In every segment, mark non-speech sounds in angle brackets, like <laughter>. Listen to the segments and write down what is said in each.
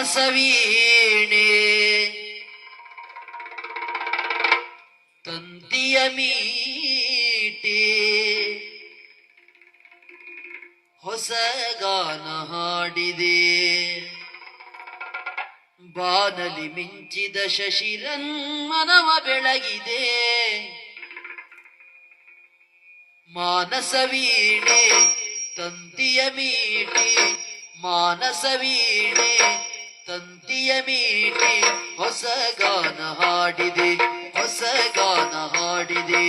ಮಾನಸ ತಂತಿಯ ಮೀಟಿ. ಹೊಸ ಗಾನ ಹಾಡಿದೆ. ಬಾನಲಿ ಮಿಂಚಿದ ಶಶಿರನ್ ಮನವ ಬೆಳಗಿದೆ. ಮಾನಸವೀಣೆ, ತಂತಿಯ ಮೀಟಿ ಮಾನಸ ವೀಣೆ ತಂತಿಯ ಮೀಟಿ ಹೊಸ ಗಾನ ಹಾಡಿದೆ, ಹೊಸ ಗಾನ ಹಾಡಿದೆ.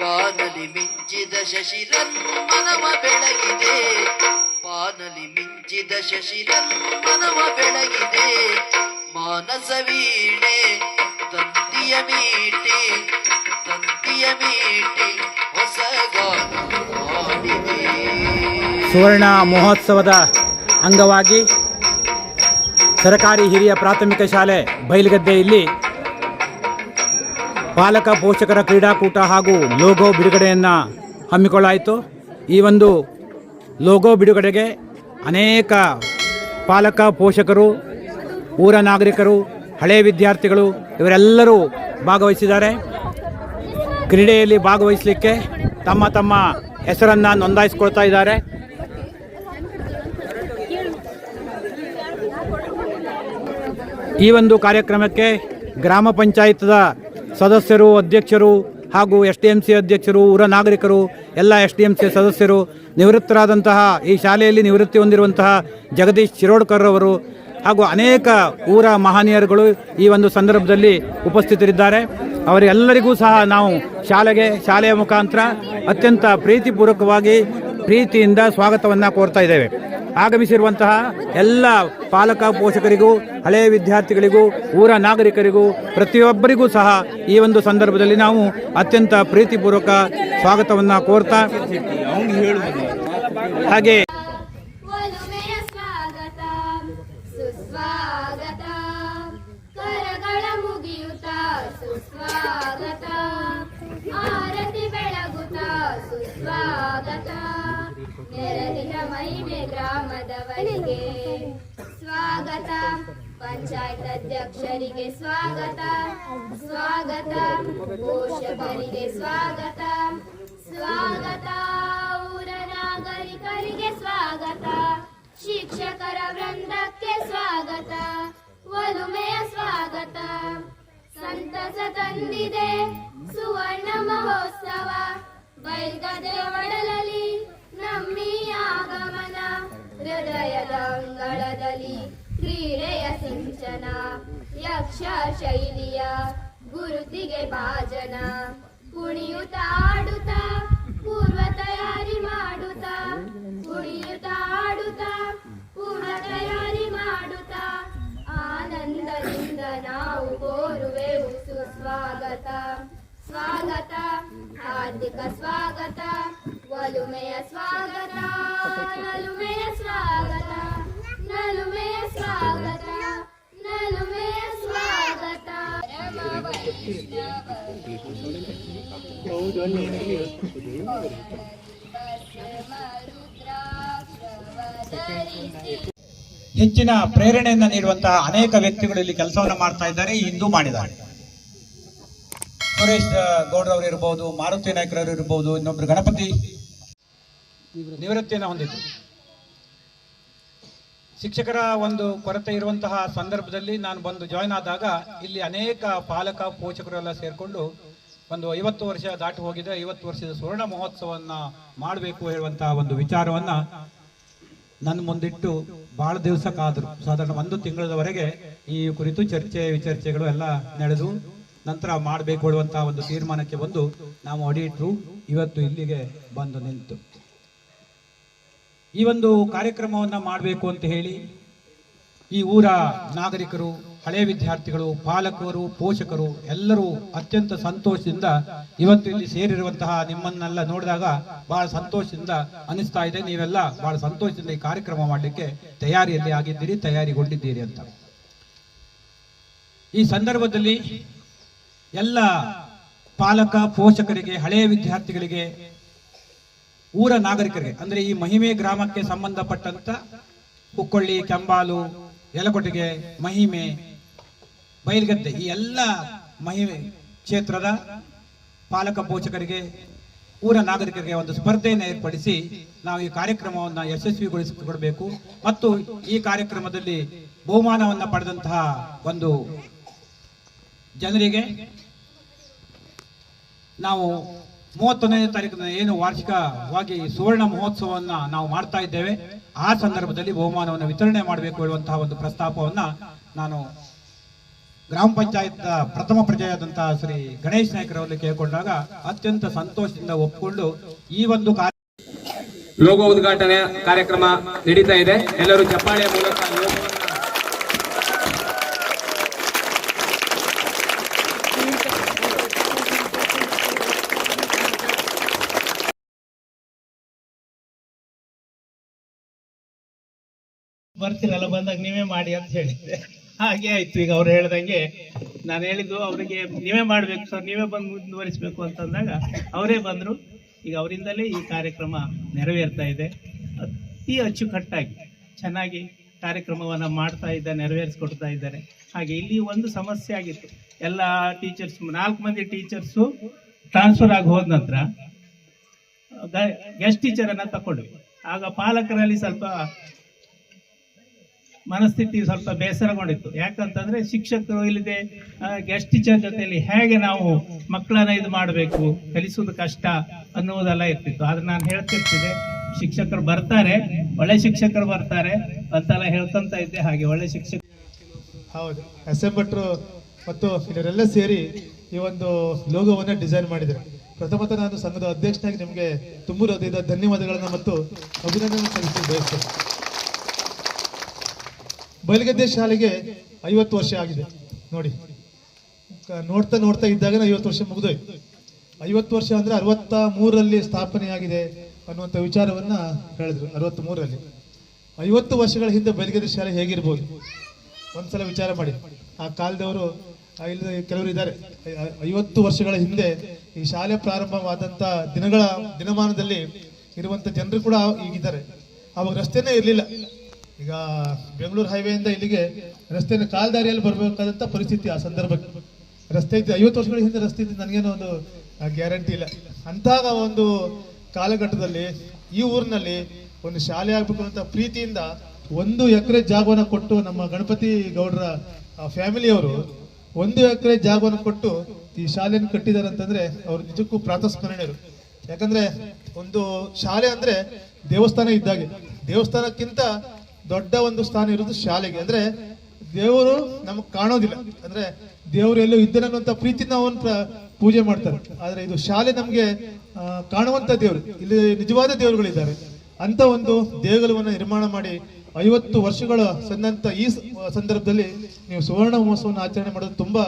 ಪಾನಲಿ ಮಿಂಚಿದ ಶಶಿರನ್ ಮನವ ಬೆಳಗಿದೆ. ಪಾನಲಿ ಮಿಂಚಿದ ಶಶಿರನ್ ಮನವ ಬೆಳಗಿದೆ. ಮಾನಸ ವೀಣೆ ತಂತಿಯ ಮೀಟಿ ತಂತಿಯ ಮೀಟಿ ಹೊಸ ಗಾನ ಹಾಡಿದೆ. ಸುವರ್ಣ ಮಹೋತ್ಸವದ ಅಂಗವಾಗಿ ಸರಕಾರಿ ಹಿರಿಯ ಪ್ರಾಥಮಿಕ ಶಾಲೆ ಬೈಲಗದ್ದೆಯಲ್ಲಿ ಪಾಲಕ ಪೋಷಕರ ಕ್ರೀಡಾಕೂಟ ಹಾಗೂ ಲೋಗೋ ಬಿಡುಗಡೆಯನ್ನು ಹಮ್ಮಿಕೊಳ್ಳಾಯಿತು. ಈ ಒಂದು ಲೋಗೋ ಬಿಡುಗಡೆಗೆ ಅನೇಕ ಪಾಲಕ, ಪೋಷಕರು, ಊರ ನಾಗರಿಕರು ಹಳೆಯ ವಿದ್ಯಾರ್ಥಿಗಳು ಇವರೆಲ್ಲರೂ ಭಾಗವಹಿಸಿದ್ದಾರೆ. ಕ್ರೀಡೆಯಲ್ಲಿ ಭಾಗವಹಿಸಲಿಕ್ಕೆ ತಮ್ಮ ತಮ್ಮ ಹೆಸರನ್ನು ನೋಂದಾಯಿಸ್ಕೊಳ್ತಾ ಇದ್ದಾರೆ. ಈ ಒಂದು ಕಾರ್ಯಕ್ರಮಕ್ಕೆ ಗ್ರಾಮ ಪಂಚಾಯತ್ದ ಸದಸ್ಯರು, ಅಧ್ಯಕ್ಷರು ಹಾಗೂ ಎಸ್ ಡಿ ಎಂ ಸಿ ಅಧ್ಯಕ್ಷರು, ಊರ ನಾಗರಿಕರು, ಎಲ್ಲ ಎಸ್ ಡಿ ಎಂ ಸಿ ಸದಸ್ಯರು, ನಿವೃತ್ತರಾದಂತಹ ಈ ಶಾಲೆಯಲ್ಲಿ ನಿವೃತ್ತಿ ಹೊಂದಿರುವಂತಹ ಜಗದೀಶ್ ಶಿರೋಡ್ಕರ್ ಅವರು ಹಾಗೂ ಅನೇಕ ಊರ ಮಹನೀಯರುಗಳು ಈ ಒಂದು ಸಂದರ್ಭದಲ್ಲಿ ಉಪಸ್ಥಿತರಿದ್ದಾರೆ. ಅವರೆಲ್ಲರಿಗೂ ಸಹ ನಾವು ಶಾಲೆಗೆ, ಶಾಲೆಯ ಮುಖಾಂತರ ಅತ್ಯಂತ ಪ್ರೀತಿಪೂರ್ವಕವಾಗಿ ಪ್ರೀತಿಯಿಂದ ಸ್ವಾಗತವನ್ನು ಕೋರ್ತಾ ಇದ್ದೇವೆ. ಆಗಮಿಸಿರುವಂತಹ ಎಲ್ಲ ಪಾಲಕ ಪೋಷಕರಿಗೂ ಹಳೆಯ ವಿದ್ಯಾರ್ಥಿಗಳಿಗೂ ಊರ ನಾಗರಿಕರಿಗೂ ಪ್ರತಿಯೊಬ್ಬರಿಗೂ ಸಹ ಈ ಒಂದು ಸಂದರ್ಭದಲ್ಲಿ ನಾವು ಅತ್ಯಂತ ಪ್ರೀತಿಪೂರ್ವಕ ಸ್ವಾಗತವನ್ನು ಕೋರ್ತಾ ಹಾಗೆ ಗ್ರಾಮದವರಿಗೆ ಸ್ವಾಗತ. ಪಂಚಾಯತ್ ಅಧ್ಯಕ್ಷರಿಗೆ ಸ್ವಾಗತ. ಸ್ವಾಗತ. ಪೋಷಕರಿಗೆ ಸ್ವಾಗತ. ಸ್ವಾಗತ. ಊರ ನಾಗರಿಕರಿಗೆ ಸ್ವಾಗತ. ಶಿಕ್ಷಕರ ವೃಂದಕ್ಕೆ ಸ್ವಾಗತ. ಒಲುಮೆಯ ಸ್ವಾಗತ. ಸಂತಸ ತಂದಿದೆ ಸುವರ್ಣ ಮಹೋತ್ಸವ. ಬೈಗದೆ ಒಡಲಲಿ ನಮ್ಮಿ ಆಗಮನ. ಹೃದಯದ ಅಂಗಳದಲ್ಲಿ ಕ್ರೀಡೆಯ ಸಿಂಚನ ಯಕ್ಷ ಶೈಲಿಯ ಗುರುತಿಗೆ ಭಾಜನ. ಕುಣಿಯುತ್ತ ಆಡುತ್ತ, ಪೂರ್ವ ತಯಾರಿ ಮಾಡುತ್ತ, ಕುಣಿಯುತ್ತ ಆಡುತ್ತ, ಪೂರ್ವ ತಯಾರಿ ಮಾಡುತ್ತ, ಆನಂದದಿಂದ ನಾವು ಕೋರುವೆವು ಸುಸ್ವಾಗತ. ಸ್ವಾಗತ, ಹಾರ್ದಿಕ ಸ್ವಾಗತ ಒಲುಮೆಯ ಸ್ವಾಗತ. ನಲುಮೆಯ ಸ್ವಾಗತ ನಲುಮೆಯ ಸ್ವಾಗತ ನಲುಮೆಯ ಸ್ವಾಗತ. ರಮ ಹೆಚ್ಚಿನ ಪ್ರೇರಣೆಯನ್ನು ನೀಡುವಂತಹ ಅನೇಕ ವ್ಯಕ್ತಿಗಳು ಇಲ್ಲಿ ಕೆಲಸವನ್ನು ಮಾಡ್ತಾ ಇದ್ದಾರೆ ಇಂದು ಹಿಂದೂ ಮಾಡಿದ್ದಾರೆ. ಸುರೇಶ್ ಗೌಡ್ರವರು ಇರ್ಬೋದು ಮಾರುತಿ ನಾಯ್ಕರವರು ಇರ್ಬೋದು ಇನ್ನೊಬ್ರು ಗಣಪತಿ ನಿವೃತ್ತಿಯನ್ನು ಹೊಂದಿದ್ರು ಶಿಕ್ಷಕರ ಒಂದು ಕೊರತೆ ಇರುವಂತಹ ಸಂದರ್ಭದಲ್ಲಿ ನಾನು ಬಂದು ಜಾಯ್ನ್ ಆದಾಗ ಇಲ್ಲಿ ಅನೇಕ ಪಾಲಕ, ಪೋಷಕರೆಲ್ಲ ಸೇರಿಕೊಂಡು ಒಂದು ಐವತ್ತು ವರ್ಷ ದಾಟಿ ಹೋಗಿದೆ. ಐವತ್ತು ವರ್ಷದ ಸುವರ್ಣ ಮಹೋತ್ಸವವನ್ನು ಮಾಡಬೇಕು ಹೇಳುವಂತಹ ಒಂದು ವಿಚಾರವನ್ನ ನನ್ನ ಮುಂದಿಟ್ಟು ಬಹಳ ದಿವಸ ಕಾದರು ಸಾಧಾರಣ ಒಂದು ತಿಂಗಳವರೆಗೆ ಈ ಕುರಿತು ಚರ್ಚೆ, ವಿಚರ್ಚೆಗಳು ಎಲ್ಲ ನಡೆದು ನಂತರ ಮಾಡಬೇಕು ಹೇಳುವಂತಹ ಒಂದು ತೀರ್ಮಾನಕ್ಕೆ ಬಂದು ನಾವು ಅಡಿಯಿಟ್ರು ಇವತ್ತು ಇಲ್ಲಿಗೆ ಬಂದು ನಿಂತು. ಈ ಒಂದು ಕಾರ್ಯಕ್ರಮವನ್ನು ಮಾಡಬೇಕು ಅಂತ ಹೇಳಿ ಈ ಊರ ನಾಗರಿಕರು ಹಳೆಯ ವಿದ್ಯಾರ್ಥಿಗಳು, ಪಾಲಕರು, ಪೋಷಕರು ಎಲ್ಲರೂ ಅತ್ಯಂತ ಸಂತೋಷದಿಂದ ಇವತ್ತು ಇಲ್ಲಿ ಸೇರಿರುವಂತಹ ನಿಮ್ಮನ್ನೆಲ್ಲ ನೋಡಿದಾಗ ಬಹಳ ಸಂತೋಷದಿಂದ ಅನಿಸ್ತಾ ಇದೆ. ನೀವೆಲ್ಲ ಬಹಳ ಸಂತೋಷದಿಂದ ಈ ಕಾರ್ಯಕ್ರಮ ಮಾಡಲಿಕ್ಕೆ ತಯಾರಿಯಲ್ಲಿ ಆಗಿದ್ದೀರಿ, ತಯಾರಿಗೊಂಡಿದ್ದೀರಿ ಅಂತ. ಈ ಸಂದರ್ಭದಲ್ಲಿ ಎಲ್ಲ ಪಾಲಕ, ಪೋಷಕರಿಗೆ ಹಳೆಯ ವಿದ್ಯಾರ್ಥಿಗಳಿಗೆ ಊರ ನಾಗರಿಕರಿಗೆ, ಅಂದ್ರೆ ಈ ಮಹಿಮೆ ಗ್ರಾಮಕ್ಕೆ ಸಂಬಂಧಪಟ್ಟಂತ ಹುಕ್ಕೊಳ್ಳಿ ಕೆಂಬಾಲು ಯಲಕೊಟ್ಟಿಗೆ ಮಹಿಮೆ, ಬಯಲ್ಗದ್ದೆ, ಈ ಎಲ್ಲ ಮಹಿಮೆ ಕ್ಷೇತ್ರದ ಪಾಲಕ ಪೋಷಕರಿಗೆ, ಊರ ನಾಗರಿಕರಿಗೆ ಒಂದು ಸ್ಪರ್ಧೆಯನ್ನು ಏರ್ಪಡಿಸಿ ನಾವು ಈ ಕಾರ್ಯಕ್ರಮವನ್ನು ಯಶಸ್ವಿಗೊಳಿಸಿಕೊಡಬೇಕು. ಮತ್ತು ಈ ಕಾರ್ಯಕ್ರಮದಲ್ಲಿ ಬಹುಮಾನವನ್ನು ಪಡೆದಂತಹ ಒಂದು ಜನರಿಗೆ ನಾವು ಮೂವತ್ತೊಂದನೇ ತಾರೀಕಿನ ಏನು ವಾರ್ಷಿಕವಾಗಿ ಸುವರ್ಣ ಮಹೋತ್ಸವವನ್ನು ನಾವು ಮಾಡ್ತಾ ಇದ್ದೇವೆ, ಆ ಸಂದರ್ಭದಲ್ಲಿ ಬಹುಮಾನವನ್ನು ವಿತರಣೆ ಮಾಡಬೇಕು ಹೇಳುವಂತಹ ಒಂದು ಪ್ರಸ್ತಾಪವನ್ನು ನಾನು ಗ್ರಾಮ ಪಂಚಾಯತ್ ಪ್ರಥಮ ಪ್ರಜೆಯಾದಂತಹ ಶ್ರೀ ಗಣೇಶ್ ನಾಯ್ಕರವರಲ್ಲಿ ಕೇಳಿಕೊಂಡಾಗ ಅತ್ಯಂತ ಸಂತೋಷದಿಂದ ಒಪ್ಪಿಕೊಂಡು ಈ ಒಂದು ಕಾರ್ಯ ಲೋಗೋ ಉದ್ಘಾಟನೆ ಕಾರ್ಯಕ್ರಮ ನಡೀತಾ ಇದೆ. ಎಲ್ಲರೂ ಚಪ್ಪಾಳೆಯ ಮೂಲಕ ಲೋಗೋವನ್ನ ಬರ್ತೀರಲ್ಲ, ಬಂದಾಗ ನೀವೇ ಮಾಡಿ ಅಂತ ಹೇಳಿದ್ರೆ ಹಾಗೆ ಆಯ್ತು, ಈಗ ಅವ್ರು ಹೇಳ್ದಂಗೆ ನಾನು ಹೇಳಿದ್ದು ಅವರಿಗೆ, ನೀವೇ ಮಾಡಬೇಕು ಸರ್, ನೀವೇ ಬಂದು ಮುಂದುವರಿಸಬೇಕು ಅಂತಂದಾಗ ಅವರೇ ಬಂದರು. ಈಗ ಅವರಿಂದಲೇ ಈ ಕಾರ್ಯಕ್ರಮ ನೆರವೇರ್ತಾ ಇದೆ. ಅತಿ ಅಚ್ಚುಕಟ್ಟಾಗಿ ಚೆನ್ನಾಗಿ ಕಾರ್ಯಕ್ರಮವನ್ನು ಮಾಡ್ತಾ ಇದ್ದ ನೆರವೇರಿಸ್ಕೊಡ್ತಾ ಇದ್ದಾರೆ. ಹಾಗೆ ಇಲ್ಲಿ ಒಂದು ಸಮಸ್ಯೆ ಆಗಿತ್ತು. ಎಲ್ಲ ಟೀಚರ್ಸ್ ನಾಲ್ಕು ಮಂದಿ ಟೀಚರ್ಸು ಟ್ರಾನ್ಸ್ಫರ್ ಆಗಿ ಹೋದ ನಂತರ ಗೆಸ್ಟ್ ಟೀಚರನ್ನು ತಗೊಂಡ್ವಿ ಆಗ ಪಾಲಕರಲ್ಲಿ ಸ್ವಲ್ಪ ಮನಸ್ಥಿತಿ ಸ್ವಲ್ಪ ಬೇಸರಗೊಂಡಿತ್ತು. ಯಾಕಂತಂದ್ರೆ ಶಿಕ್ಷಕರು ಇಲ್ಲದೆ ಗೆಸ್ಟ್ ಟೀಚರ್ ಜೊತೆಯಲ್ಲಿ ಹೇಗೆ ನಾವು ಮಕ್ಕಳನ್ನ ಇದು ಮಾಡಬೇಕು, ಕಲಿಸುವುದು ಕಷ್ಟ ಅನ್ನುವುದೆಲ್ಲ ಇರ್ತಿತ್ತು. ಆದ್ರೆ ನಾನು ಹೇಳ್ತಿರ್ತಿದ್ದೆ, ಶಿಕ್ಷಕರು ಬರ್ತಾರೆ, ಒಳ್ಳೆ ಶಿಕ್ಷಕರು ಬರ್ತಾರೆ ಅಂತೆಲ್ಲ ಹೇಳ್ಕೊಂತ ಇದ್ದೆ. ಹಾಗೆ ಒಳ್ಳೆ ಶಿಕ್ಷಕ ಹೌದು. ಎಸ್ ಎಂ ಭಟ್ರು ಮತ್ತು ಇವರೆಲ್ಲ ಸೇರಿ ಈ ಒಂದು ಲೋಗೋವನ್ನ ಡಿಸೈನ್ ಮಾಡಿದ್ರು. ಪ್ರಥಮತಃ ನಾನು ಸಂಘದ ಅಧ್ಯಕ್ಷನಾಗಿ ನಿಮಗೆ ತುಂಬ ಹೃದಯದ ಧನ್ಯವಾದಗಳನ್ನು ಮತ್ತು ಅಭಿನಂದನೆ ಸಲ್ಲಿಸಿ ಬಯಸ್ತೇನೆ ಬಯಲುಗದ್ದೆ ಶಾಲೆಗೆ ಐವತ್ತು ವರ್ಷ ಆಗಿದೆ. ನೋಡಿ ನೋಡ್ತಾ ನೋಡ್ತಾ ಇದ್ದಾಗ ಐವತ್ತು ವರ್ಷ ಮುಗಿದೋಯ್ತು. ಐವತ್ತು ವರ್ಷ ಅಂದ್ರೆ ಅರವತ್ತ ಮೂರರಲ್ಲಿ ಸ್ಥಾಪನೆಯಾಗಿದೆ ಅನ್ನುವಂಥ ವಿಚಾರವನ್ನ ಹೇಳಿದ್ರು ಅರವತ್ತ್ ಮೂರರಲ್ಲಿ ಐವತ್ತು ವರ್ಷಗಳ ಹಿಂದೆ ಬಯಲುಗದ್ದೆ ಶಾಲೆ ಹೇಗಿರ್ಬೋದು? ಒಂದ್ಸಲ ವಿಚಾರ ಮಾಡಿ. ಆ ಕಾಲದವರು ಇಲ್ಲಿ ಕೆಲವರು ಇದ್ದಾರೆ. ಐವತ್ತು ವರ್ಷಗಳ ಹಿಂದೆ ಈ ಶಾಲೆ ಪ್ರಾರಂಭವಾದಂತ ದಿನಗಳ ದಿನಮಾನದಲ್ಲಿ ಇರುವಂತ ಜನರು ಕೂಡ ಈಗಿದ್ದಾರೆ ಅವಾಗ ರಸ್ತೆನೇ ಇರಲಿಲ್ಲ. ಈಗ ಬೆಂಗಳೂರು ಹೈವೇಯಿಂದ ಇಲ್ಲಿಗೆ ರಸ್ತೆಯನ್ನು ಕಾಲ್ದಾರಿಯಲ್ಲಿ ಬರಬೇಕಾದಂಥ ಪರಿಸ್ಥಿತಿ ಆ ಸಂದರ್ಭಕ್ಕೆ. ರಸ್ತೆ ಇದ್ದು ಐವತ್ತು ವರ್ಷಗಳ ಹಿಂದೆ ರಸ್ತೆ ಇದ್ದು ನನಗೇನೋ ಒಂದು ಗ್ಯಾರಂಟಿ ಇಲ್ಲ. ಅಂತಹ ಒಂದು ಕಾಲಘಟ್ಟದಲ್ಲಿ ಈ ಊರಿನಲ್ಲಿ ಒಂದು ಶಾಲೆ ಆಗಬೇಕು ಅಂತ ಪ್ರೀತಿಯಿಂದ ಒಂದು ಎಕರೆ ಜಾಗವನ್ನು ಕೊಟ್ಟು ನಮ್ಮ ಗಣಪತಿ ಗೌಡರ ಫ್ಯಾಮಿಲಿಯವರು ಒಂದು ಎಕರೆ ಜಾಗವನ್ನು ಕೊಟ್ಟು ಈ ಶಾಲೆಯನ್ನು ಕಟ್ಟಿದ್ದಾರೆ ಅಂತಂದ್ರೆ ಅವ್ರು ನಿಜಕ್ಕೂ ಪ್ರಾತಸ್ಮರಣೆಯರು. ಯಾಕಂದ್ರೆ ಒಂದು ಶಾಲೆ ಅಂದ್ರೆ ದೇವಸ್ಥಾನ ಇದ್ದಾಗೆ. ದೇವಸ್ಥಾನಕ್ಕಿಂತ ದೊಡ್ಡ ಒಂದು ಸ್ಥಾನ ಇರೋದು ಶಾಲೆಗೆ. ಅಂದ್ರೆ ದೇವರು ನಮಗ್ ಕಾಣೋದಿಲ್ಲ. ಅಂದ್ರೆ ದೇವರು ಎಲ್ಲೋ ಇದ್ದನನ್ನುವಂತ ಪ್ರೀತಿನ ಅವನ್ ಪೂಜೆ ಮಾಡ್ತಾರೆ. ಆದ್ರೆ ಇದು ಶಾಲೆ ನಮ್ಗೆ ಕಾಣುವಂತ ದೇವರು. ಇಲ್ಲಿ ನಿಜವಾದ ದೇವರುಗಳಿದ್ದಾರೆ. ಅಂತ ಒಂದು ದೇಗುಲವನ್ನು ನಿರ್ಮಾಣ ಮಾಡಿ ಐವತ್ತು ವರ್ಷಗಳ ಸಂದಂತ ಈ ಸಂದರ್ಭದಲ್ಲಿ ನೀವು ಸುವರ್ಣ ಮಹೋತ್ಸವವನ್ನು ಆಚರಣೆ ಮಾಡೋದು ತುಂಬಾ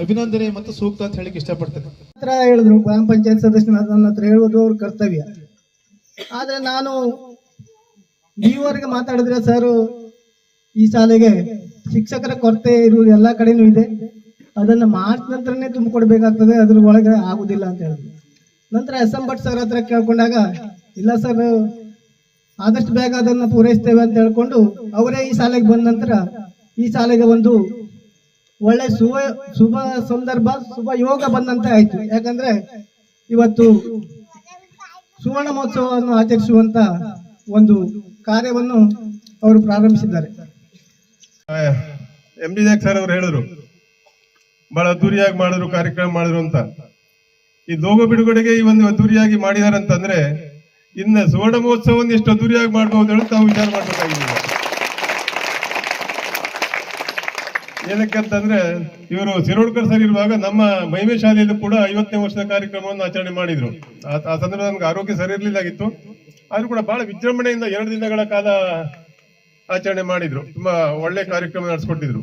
ಅಭಿನಂದನೆ ಮತ್ತು ಸೂಕ್ತ ಅಂತ ಹೇಳಿಕ್ಕೆ ಇಷ್ಟಪಡ್ತೇನೆ. ಹೇಳಿದ್ರು, ಗ್ರಾಮ ಪಂಚಾಯತ್ ಸದಸ್ಯನ ನನ್ನ ಹತ್ರ ಹೇಳುವುದು ಅವ್ರ ಕರ್ತವ್ಯ. ಆದ್ರೆ ನಾನು ಈವರೆಗೆ ಮಾತಾಡಿದ್ರೆ ಸರ್ ಈ ಶಾಲೆಗೆ ಶಿಕ್ಷಕರ ಕೊರತೆ ಇರುವುದು ಎಲ್ಲ ಕಡೆನೂ ಇದೆ. ಅದನ್ನ ಮಾರ್ಚ್ ನಂತರನೇ ತುಂಬಿಕೊಡ್ಬೇಕಾಗ್ತದೆ ಅದ್ರ ಒಳಗೆ ಆಗುದಿಲ್ಲ ಅಂತ ಹೇಳಿದ್ರು. ನಂತರ ಎಸ್ ಎಂ ಭಟ್ ಸರ್ ಹತ್ರ ಕೇಳ್ಕೊಂಡಾಗ, ಇಲ್ಲ ಸರ್, ಆದಷ್ಟು ಬೇಗ ಅದನ್ನು ಪೂರೈಸ್ತೇವೆ ಅಂತ ಹೇಳ್ಕೊಂಡು ಅವರೇ ಈ ಶಾಲೆಗೆ ಬಂದ ನಂತರ ಈ ಶಾಲೆಗೆ ಒಂದು ಒಳ್ಳೆ ಶುಭ ಶುಭ ಸಂದರ್ಭ, ಶುಭ ಯೋಗ ಬಂದಂತೆ ಆಯ್ತು. ಯಾಕಂದ್ರೆ ಇವತ್ತು ಸುವರ್ಣ ಮಹೋತ್ಸವವನ್ನು ಆಚರಿಸುವಂತ ಒಂದು ಕಾರ್ಯವನ್ನು ಅವರು ಪ್ರಾರಂಭಿಸಿದ್ದಾರೆ. ಎಂ ಡಿ ಸರ್ ಅವರು ಹೇಳಿದ್ರು, ಬಹಳ ಅದ್ದೂರಿಯಾಗಿ ಮಾಡಿದ್ರು, ಕಾರ್ಯಕ್ರಮ ಮಾಡಿದ್ರು ಅಂತ. ಈ ಲೋಗೋ ಬಿಡುಗಡೆಗೆ ಈ ಒಂದು ಅದ್ದೂರಿಯಾಗಿ ಮಾಡಿದಾರೆ ಅಂತಂದ್ರೆ, ಇನ್ನ ಸುವರ್ಣ ಮಹೋತ್ಸವವನ್ನು ಎಷ್ಟು ಅದ್ದೂರಿಯಾಗಿ ಮಾಡಬಹುದು ಹೇಳಿ ತಾವು ವಿಚಾರ ಮಾಡಬೇಕಾಗಿದೆ ಏನಕ್ಕೆ ಅಂತಂದ್ರೆ, ಇವರು ಸಿರೋಡ್ಕರ್ ಸರ್ ಇರುವಾಗ ನಮ್ಮ ಮಹಿಮೆ ಶಾಲೆಯಲ್ಲೂ ಕೂಡ ಐವತ್ತನೇ ವರ್ಷದ ಕಾರ್ಯಕ್ರಮವನ್ನು ಆಚರಣೆ ಮಾಡಿದ್ರು. ಆ ಸಂದರ್ಭ ನಮ್ಗೆ ಆರೋಗ್ಯ ಸರಿ ಇರ್ಲಿಲ್ಲಾಗಿತ್ತು ಆದ್ರೂ ಕೂಡ ಬಹಳ ವಿಜೃಂಭಣೆಯಿಂದ ಎರಡು ದಿನಗಳ ಕಾಲ ಆಚರಣೆ ಮಾಡಿದ್ರು. ತುಂಬಾ ಒಳ್ಳೆ ಕಾರ್ಯಕ್ರಮ ನಡೆಸ್ಕೊಟ್ಟಿದ್ರು.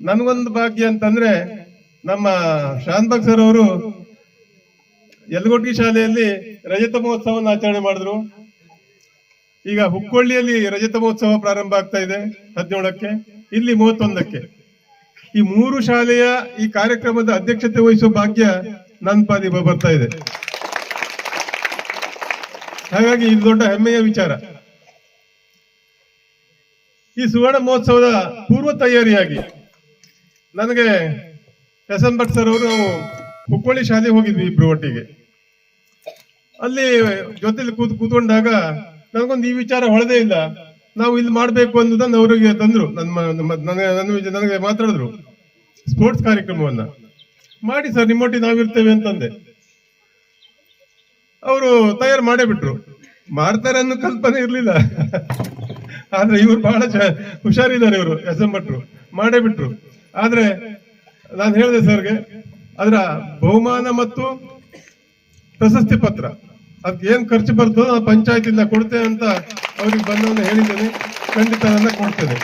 ನನ್ಗೊಂದು ಭಾಗ್ಯ ಅಂತಂದ್ರೆ ನಮ್ಮ ಶಾಂತಬಾಗ್ ಸರ್ ಅವರು ಯಲಗೋಟಿ ಶಾಲೆಯಲ್ಲಿ ರಜತ ಮಹೋತ್ಸವವನ್ನು ಆಚರಣೆ ಮಾಡಿದ್ರು. ಈಗ ಹುಕ್ಕೊಳ್ಳಿಯಲ್ಲಿ ರಜತ ಮಹೋತ್ಸವ ಪ್ರಾರಂಭ ಆಗ್ತಾ ಇದೆ ಹದಿನೇಳಕ್ಕೆ, ಇಲ್ಲಿ ಮೂವತ್ತೊಂದಕ್ಕೆ. ಈ ಮೂರು ಶಾಲೆಯ ಈ ಕಾರ್ಯಕ್ರಮದ ಅಧ್ಯಕ್ಷತೆ ವಹಿಸುವ ಭಾಗ್ಯ ನನ್ನ ಪಾದಿ ಬರ್ತಾ ಇದೆ. ಹಾಗಾಗಿ ಇದು ದೊಡ್ಡ ಹೆಮ್ಮೆಯ ವಿಚಾರ. ಈ ಸುವರ್ಣ ಮಹೋತ್ಸವದ ಪೂರ್ವ ತಯಾರಿಯಾಗಿ ನನಗೆ ಎನ್ ಭಟ್ ಸರ್ ಅವರು ನಾವು ಹುಬ್ಬಳ್ಳಿ ಶಾಲೆಗೆ ಹೋಗಿದ್ವಿ ಇಬ್ರು ಒಟ್ಟಿಗೆ. ಅಲ್ಲಿ ಜೊತೆಲಿ ಕೂತ್ ಕೂತ್ಕೊಂಡಾಗ ನನಗೊಂದು ಈ ವಿಚಾರ ಹೊಳದೇ ಇಲ್ಲ. ನಾವು ಇಲ್ಲಿ ಮಾಡಬೇಕು ಅನ್ನೋದನ್ನ ಅವರಿಗೆ ತಂದ್ರು. ನನ್ನ- ನನಗೆ ಮಾತಾಡಿದ್ರು ಸ್ಪೋರ್ಟ್ಸ್ ಕಾರ್ಯಕ್ರಮವನ್ನ. ಮಾಡಿ ಸರ್, ನಿಮ್ಮೊಟ್ಟಿಗೆ ನಾವಿರ್ತೇವೆ ಅಂತಂದೆ. ಅವರು ತಯಾರು ಮಾಡೇ ಬಿಟ್ರು. ಮಾಡ್ತಾರೆ ಅನ್ನೋ ಕಲ್ಪನೆ ಇರಲಿಲ್ಲ. ಆದ್ರೆ ಇವ್ರು ಬಹಳ ಹುಷಾರಿದ್ದಾರೆ ಇವರು, ಎಸ್ ಎಂ ಭಟ್ರು. ಮಾಡೇ ಬಿಟ್ರು. ಆದ್ರೆ ನಾನು ಹೇಳಿದೆ ಸರ್ಗೆ, ಅದರ ಬಹುಮಾನ ಮತ್ತು ಪ್ರಶಸ್ತಿ ಪತ್ರ ಅದಕ್ಕೆ ಏನ್ ಖರ್ಚು ಬರ್ತದೋ ನಾನು ಪಂಚಾಯತಿಂದ ಕೊಡ್ತೇನೆ ಅಂತ ಅವ್ರಿಗೆ ಬಂದವನ್ನ ಹೇಳಿದ್ದೇನೆ. ಖಂಡಿತ ನನ್ನ ಕೊಡ್ತೇನೆ.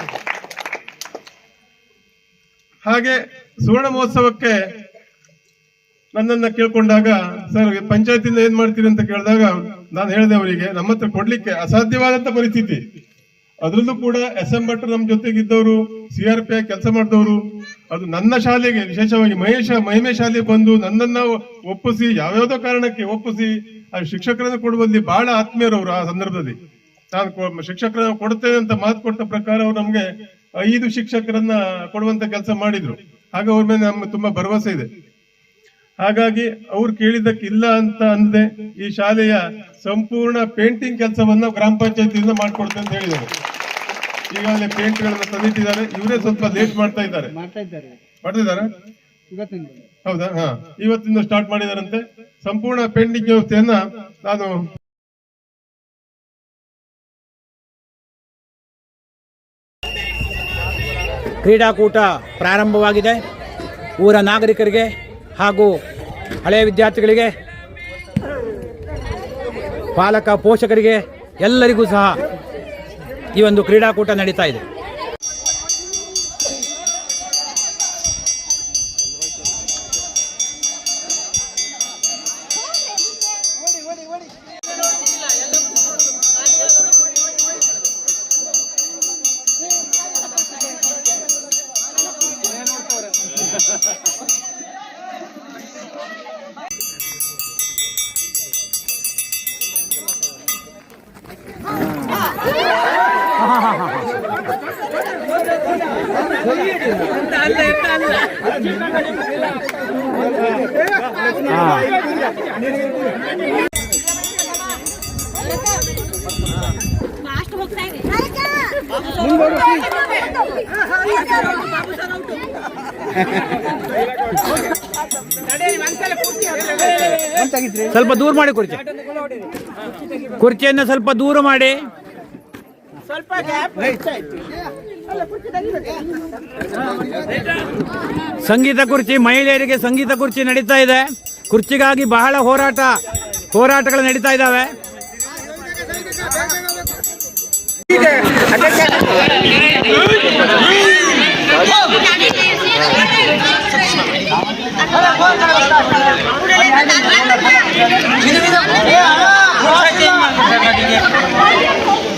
ಹಾಗೆ ಸುವರ್ಣ ಮಹೋತ್ಸವಕ್ಕೆ ನನ್ನನ್ನ ಕೇಳ್ಕೊಂಡಾಗ ಸರ್ ಪಂಚಾಯತಿಂದ ಏನ್ ಮಾಡ್ತೀರಿ? ಅಂತ ಕೇಳಿದಾಗ ನಾನು ಹೇಳಿದೆ ಅವರಿಗೆ, ನಮ್ಮ ಹತ್ರ ಕೊಡ್ಲಿಕ್ಕೆ ಅಸಾಧ್ಯವಾದಂತ ಪರಿಸ್ಥಿತಿ. ಅದರಲ್ಲೂ ಕೂಡ ಎಸ್ ಎಂ ಭಟ್ರು ನಮ್ಮ ಜೊತೆಗಿದ್ದವರು, ಸಿ ಆರ್ ಪಿ ಕೆಲಸ ಮಾಡಿದವರು, ಅದು ನನ್ನ ಶಾಲೆಗೆ, ವಿಶೇಷವಾಗಿ ಮಹೇಶ, ಮಹಿಮೆ ಶಾಲೆಗೆ ಬಂದು ನನ್ನನ್ನ ಒಪ್ಪಿಸಿ, ಯಾವ್ಯಾವ್ದೋ ಕಾರಣಕ್ಕೆ ಒಪ್ಪಿಸಿ ಆ ಶಿಕ್ಷಕರನ್ನು ಕೊಡುವಲ್ಲಿ ಬಹಳ ಆತ್ಮೀಯರವರು ಆ ಸಂದರ್ಭದಲ್ಲಿ. ನಾನು ಶಿಕ್ಷಕರನ್ನ ಕೊಡ್ತೇನೆ ಅಂತ ಮಾತು ಕೊಟ್ಟ ಪ್ರಕಾರ ಅವ್ರು ನಮ್ಗೆ ಐದು ಶಿಕ್ಷಕರನ್ನ ಕೊಡುವಂತ ಕೆಲಸ ಮಾಡಿದ್ರು. ಹಾಗೆ ಅವ್ರ ಮೇಲೆ ನಮ್ಗೆ ತುಂಬಾ ಭರವಸೆ ಇದೆ. ಹಾಗಾಗಿ ಅವ್ರು ಕೇಳಿದ್ದಕ್ಕಿಲ್ಲ ಅಂತ ಅಂದೆ ಈ ಶಾಲೆಯ ಸಂಪೂರ್ಣ ಪೇಂಟಿಂಗ್ ಕೆಲಸವನ್ನ ಗ್ರಾಮ ಪಂಚಾಯತಿಯಿಂದ ಮಾಡ್ಕೊಡ್ತೇವೆ ಅಂತ ಹೇಳಿದ್ದಾರೆ. ಈಗಾಗಲೇ ಪೇಂಟ್ ಗಳನ್ನ ತಂದಿಟ್ಟಿದ್ದಾರೆ. ಇವರೇ ಸ್ವಲ್ಪ ಲೇಟ್ ಮಾಡ್ತಾ ಇದ್ದಾರೆ. ಮಾಡ್ತಾ ಇದ್ದಾರೆ. ಹೌದಾ? ಹಾ. ಇವತ್ತಿಂದ ಸ್ಟಾರ್ಟ್ ಮಾಡಿದಾರಂತೆ. ಸಂಪೂರ್ಣ ಪೇಂಟಿಂಗ್ ವ್ಯವಸ್ಥೆಯನ್ನ ನಾನು ಕ್ರೀಡಾಕೂಟ ಪ್ರಾರಂಭವಾಗಿದೆ. ಊರ ನಾಗರಿಕರಿಗೆ ಹಾಗೂ ಹಳೆಯ ವಿದ್ಯಾರ್ಥಿಗಳಿಗೆ ಪಾಲಕ ಪೋಷಕರಿಗೆ ಎಲ್ಲರಿಗೂ ಸಹ ಈ ಒಂದು ಕ್ರೀಡಾಕೂಟ ನಡೀತಾ ಇದೆ. ಸ್ವಲ್ಪ ದೂರ ಮಾಡಿ ಕುರ್ಚಿ. ಕುರ್ಚಿಯನ್ನು ಸ್ವಲ್ಪ ದೂರ ಮಾಡಿ. <laughs> ಸಂಗೀತ ಕುರ್ಚಿ ಮಹಿಳೆಯರಿಗೆ ಸಂಗೀತ ಕುರ್ಚಿ ನಡೀತಾ ಇದೆ. ಕುರ್ಚಿಗಾಗಿ ಬಹಳ ಹೋರಾಟ ಹೋರಾಟಗಳು ನಡೀತಾ ಇದಾವೆ <laughs> <laughs>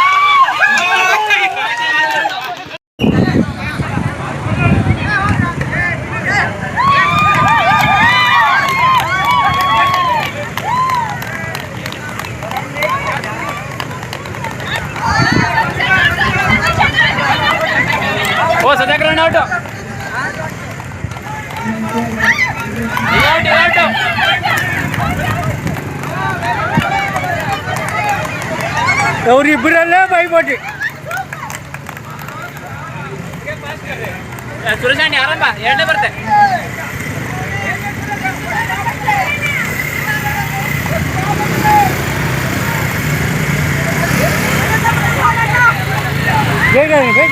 ಅವರಿಬ್ಬರಲ್ಲೇ ಬೈಬೋಟಿ ಸುರೇಶ್ ಆರಂಭ ಎರಡನೇ ಬರ್ತೆ. ಬೇಗ ಬೇಗ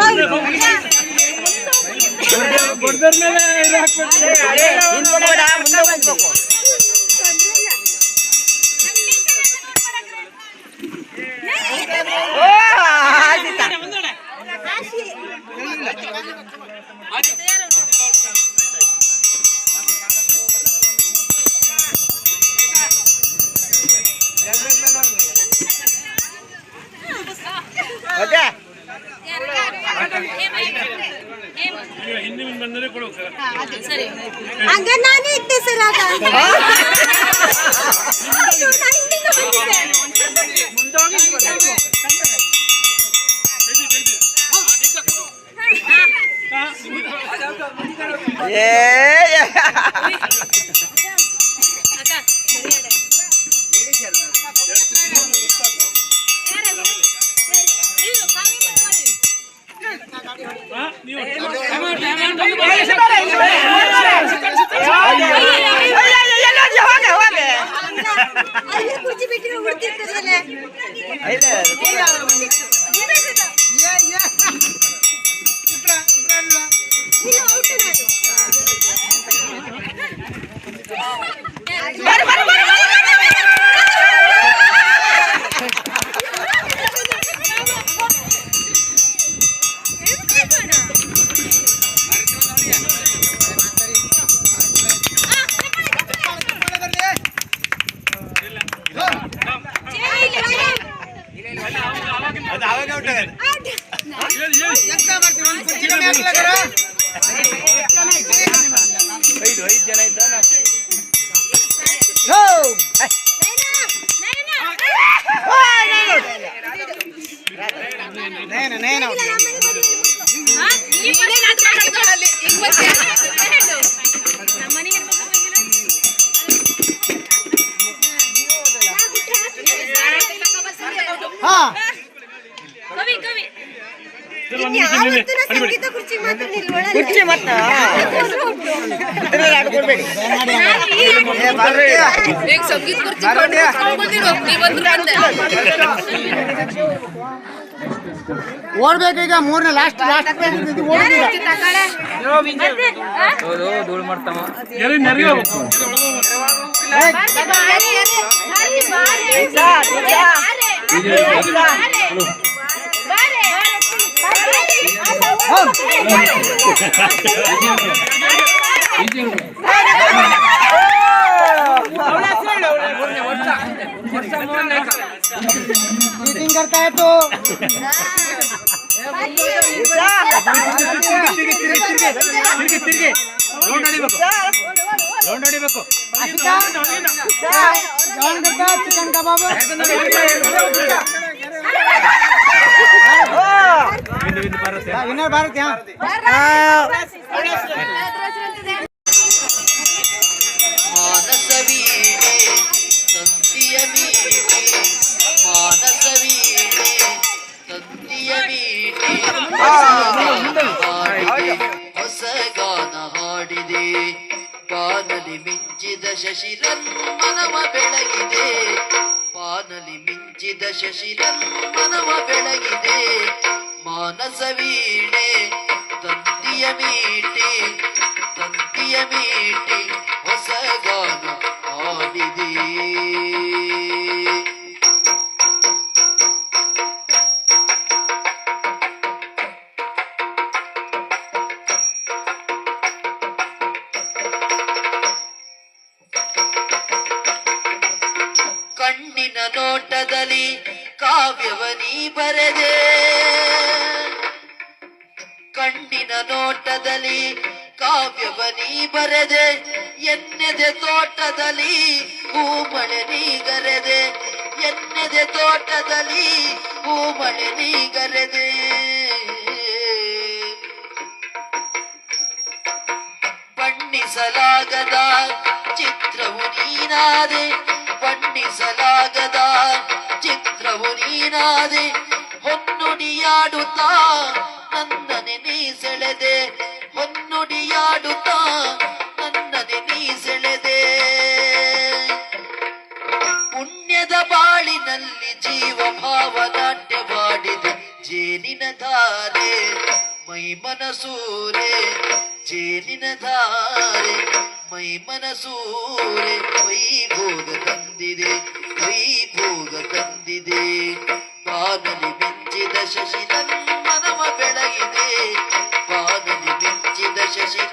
ಹಂಗ ಅಲ್ಲಿ ಕುರ್ಚಿ ಮಾತ್ರ ನಿಲ್ವಳಲ್ಲ. ಕುರ್ಚಿ ಮತ್ತ ಓಡ್ಬೇಕು ಈಗ ಮೂರನೇ ಲಾಸ್ಟ್ ಲಾಸ್ಟ್ ಧೂಳು ಮಾಡ್ತಾವ चीटिंग करता है तो ಚಿಕನ್ ಕಬಾಬ್ ವಿನರ್ ಭಾರತ್ ಮಾನಸ ವೀಣೆ ತಂತಿಯ ಮೀಟಿ ಮಾನಸ ವೀಣೆ ತಂತಿಯ ಬಾನಲಿ ಮಿಂಚಿದ ಶಶಿರನ್ಮನವ ಬೆಳಗಿದೆ. ಪಾನಲಿ ಮಿಂಚಿದ ಶಶಿರನ್ಮನವ ಬೆಳಗಿದೆ. ಮಾನಸ ವೀಣೆ, ತಂತಿಯ ಮೀಟಿ ತಂತಿಯ ಮೀಟಿ ಗಾನ ನೋಟದಲ್ಲಿ ಕಾವ್ಯವನಿ ಬರೆದೆ ಕಣ್ಣಿನ ನೋಟದಲ್ಲಿ ಕಾವ್ಯವನಿ ಬರೆದೆ ಎನ್ನೆದೆ ತೋಟದಲ್ಲಿ ಹೂಮಳೆ ನೀಗರೆದೆ ಎನ್ನೆದೆ ತೋಟದಲ್ಲಿ ಹೂಮಳೆ ನೀಗರೆದೆ ಬಣ್ಣಿಸಲಾಗದ ಚಿತ್ರವು ನೀನಾದೆ ಬಣ್ಣಿಸಲಾಗದ ಚಿತ್ರವು ನೀನಾದೆ ಹೊನ್ನುಡಿಯಾಡುತ್ತಾ, ನನ್ನನೆ ನೀ ಸೆಳೆದೆ. ಹೊನ್ನುಡಿಯಾಡುತ್ತಾ, ನನ್ನನೆ ನೀ ಸೆಳೆದೆ. ಪುಣ್ಯದ ಬಾಳಿನಲ್ಲಿ ಜೀವ ಭಾವ ನಾಟ್ಯವಾಡಿದೆ ಜೇನಿನ ಧಾರೆ ಮೈ ಮನಸೂರೆ ಜೇನಿನ ಧಾರೆ. ಮೈ ಮನಸೂರೆ ವೈಭೋಗ ತಂದಿದೆ ವೈಭೋಗ ತಂದಿದೆ. ಬಾನಲಿ ಮಿಂಚಿದ ಶಶಿ ಮನವ ಬೆಳಗಿದೆ ಬಾನಲಿ ಮಿಂಚಿದ ಶಶಿ